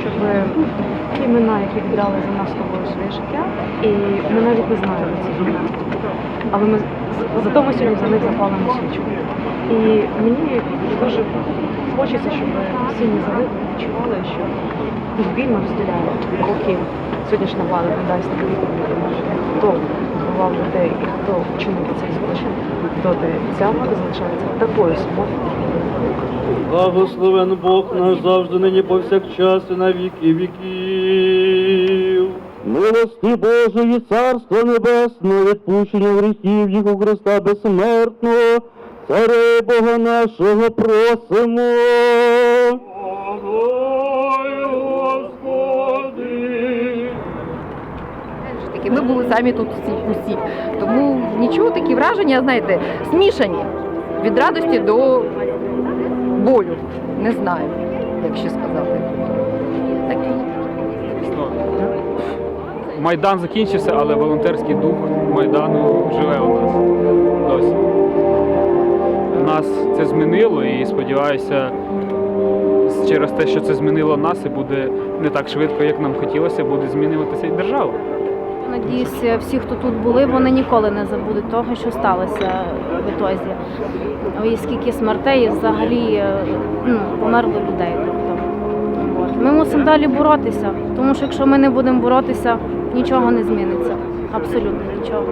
щоб ті імена, які віддали за нас тобою своє життя, і ми навіть не знаємо ці імена. Але ми зато ми сьогодні за них запалимо свічку. І мені дуже хочеться, щоб всі не загиблі відчували, що ми розділяємо. Поки сьогоднішня влада не дасть хто вбивав людей і хто вчинив цей злочин, доти ця влада залишається такою самою. Благословен Бог наш завжди нині повсякчас і на віки віків. Милості Божої, Царства Небесного, відпущення гріхів їх у Христа безсмертного, Царе Бога нашого просимо. Ж таки, ми були самі тут всі, усі. Тому нічого, такі враження, знаєте, смішані. Від радості до болю. Не знаю, як ще сказати. Такі. Майдан закінчився, але волонтерський дух Майдану живе у нас досі. Нас це змінило і сподіваюся, через те, що це змінило нас, і буде не так швидко, як нам хотілося, буде змінюватися і держава. Надіюся, всі, хто тут були, вони ніколи не забудуть того, що сталося в ітозі. І скільки смертей і взагалі е, ну, померло людей. Тобто. Ми мусимо далі боротися, тому що якщо ми не будемо боротися, нічого не зміниться. Абсолютно нічого.